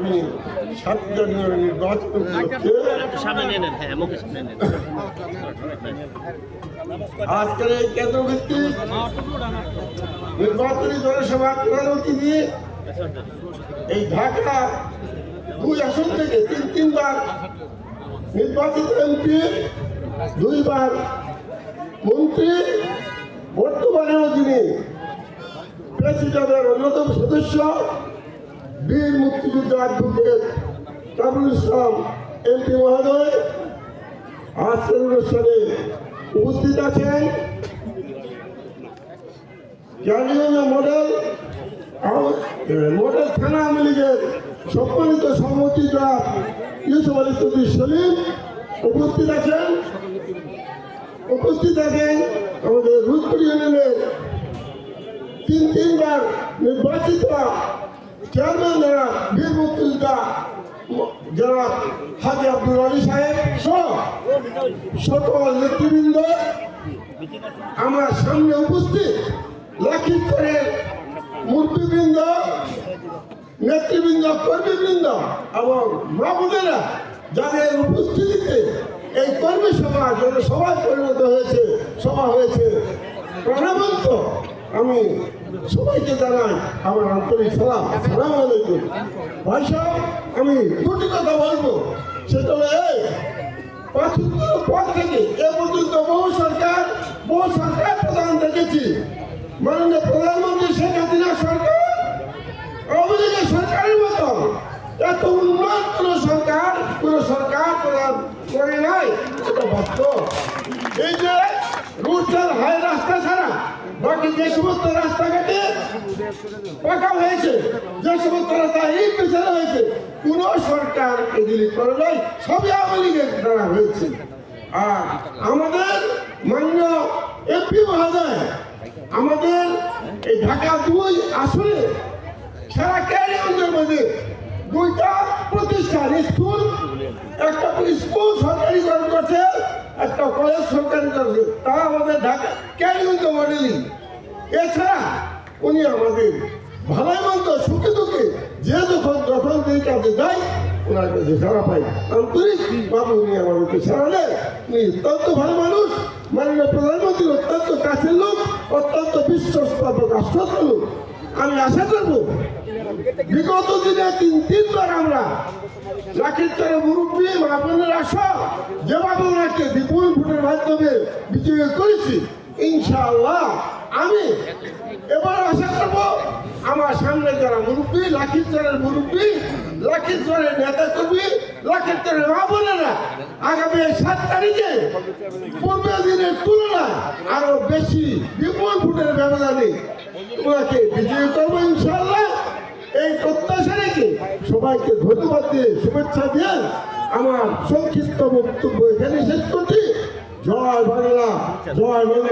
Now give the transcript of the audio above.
আমি সাত জানুয়ারি নির্বাচন হ্যাঁ আজকের কেন্দ্রভিত্তিক নির্বাচনী জনসভা এই ঢাকা দুই আসন থেকে তিন তিনবার নির্বাচিত এমপি দুইবার মন্ত্রী বর্তমানেও যিনি প্রেসিডেন্টের অন্যতম সদস্য বীর মুক্তিযুদ্ধ অ্যাডভোকেট কামরুল ইসলাম এমপি মহোদয় আজকের অনুষ্ঠানে উপস্থিত আছেন। মডেল মডেল থানা আওয়ামী লীগের সম্মানিত সভাপতি ইউসুফ আলী চৌধুরী সলিম উপস্থিত আছেন। উপস্থিত আছেন আমাদের রুদপুর ইউনিয়নের তিন তিনবার নির্বাচিত চেয়ারম্যান যারা বীর যারা হাজি আব্দুল আলী সাহেব সহ সকল নেতৃবৃন্দ, আমার সামনে উপস্থিত লক্ষিতরের মূর্তিবৃন্দ, নেতৃবৃন্দ, কর্মীবৃন্দ এবং মা বোনেরা যাদের উপস্থিতিতে এই কর্মী সভা যেন সভায় পরিণত হয়েছে, সভা হয়েছে, প্রাণবন্ত আমি সবাইকে জানাই আমার আন্তরিক সালাম। সালাম আলাইকুম। ভাই সাহেব আমি দুটি কথা বলব। সেটা হলো পর থেকে এ পর্যন্ত বহু সরকার বহু সরকার প্রধান দেখেছি। মাননীয় প্রধানমন্ত্রী শেখ হাসিনা সরকার, আওয়ামী সরকারের মতো এত উন্নত সরকার, কোন সরকার প্রদান করে নাই, এটা বাস্তব। এই যে রুটচাল হাই রাস্তা বাকি যে সমস্ত রাস্তাঘাটে পাকা হয়েছে, যে সমস্ত রাস্তা এই পেছনে হয়েছে, কোন সরকার এগুলি করে নাই, সবই আওয়ামী লীগের দ্বারা হয়েছে। আর আমাদের মাননীয় এমপি মহোদয়, আমাদের এই ঢাকা দুই আসনে সারা ক্যারিগঞ্জের মধ্যে দুইটা প্রতিষ্ঠান, স্কুল, একটা স্কুল সরকারি করছে, একটা কলেজ সরকারি করছে। তা আমাদের ঢাকা ক্যারিগঞ্জ মডেলিং। এছাড়া উনি আমাদের ভালোই মন্দ সুখে দুঃখে, যে যখন যখন যেই কাজে যায় ওনার কাছে সারা পাই। আন্তরিক বাবু, উনি আমাদেরকে সারা দেয়। উনি অত্যন্ত ভালো মানুষ, মাননীয় প্রধানমন্ত্রীর অত্যন্ত কাছের লোক, অত্যন্ত বিশ্বস্তাপক আশ্বস্ত লোক। আমি আশা করব, বিগত দিনে তিন, তিনবার আমরা রাখির মুরব্বী আপনাদের আশা যেভাবে ওনাকে বিপুল ভোটের মাধ্যমে বিজয় করেছি, ইনশাআল্লাহ আমি এবার আশা করব আমার সামনে যারা মুরব্বী, লাখির চরের মুরব্বী, লাখির চরের নেতা কর্মী লাখির চরের মা বোনেরা, আগামী সাত তারিখে পূর্বের দিনের তুলনায় আরও বেশি বিপুল ভোটের ব্যবধানে ওনাকে বিজয়ী করব ইনশাল্লাহ এই প্রত্যাশা রেখে সবাইকে ধন্যবাদ দিয়ে শুভেচ্ছা দিয়ে আমার সংক্ষিপ্ত বক্তব্য এখানে শেষ করছি। জয় বাংলা জয় বাংলা